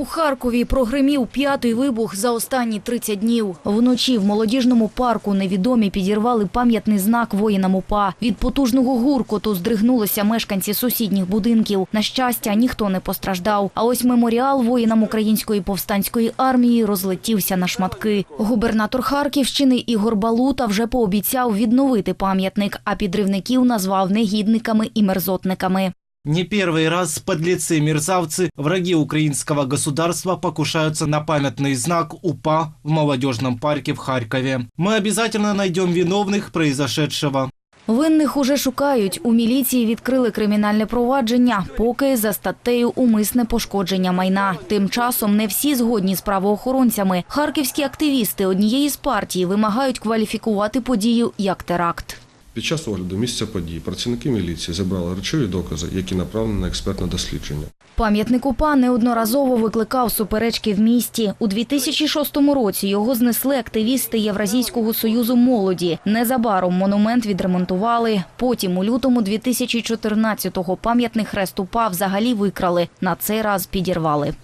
У Харкові прогримів п'ятий вибух за останні 30 днів. Вночі в молодіжному парку невідомі підірвали пам'ятний знак воїнам УПА. Від потужного гуркоту здригнулися мешканці сусідніх будинків. На щастя, ніхто не постраждав. А ось меморіал воїнам української повстанської армії розлетівся на шматки. Губернатор Харківщини Ігор Балута вже пообіцяв відновити пам'ятник, а підривників назвав негідниками і мерзотниками. Не первый раз подлецы-мерзавцы, враги украинского государства, покушаются на памятный знак УПА в молодежном парке в Харькове. Мы обязательно найдем виновных произошедшего. Винних уже шукають. У міліції відкрили кримінальне провадження, поки за статтею умисне пошкодження майна. Тим часом не всі згодні з правоохоронцями. Харківські активісти однієї з партій вимагають кваліфікувати подію як теракт. Під час огляду місця події працівники міліції забрали речові докази, які направлені на експертне дослідження. Пам'ятник УПА неодноразово викликав суперечки в місті. У 2006 році його знесли активісти Євразійського союзу молоді. Незабаром монумент відремонтували. Потім у лютому 2014-го пам'ятний хрест УПА взагалі викрали. На цей раз підірвали.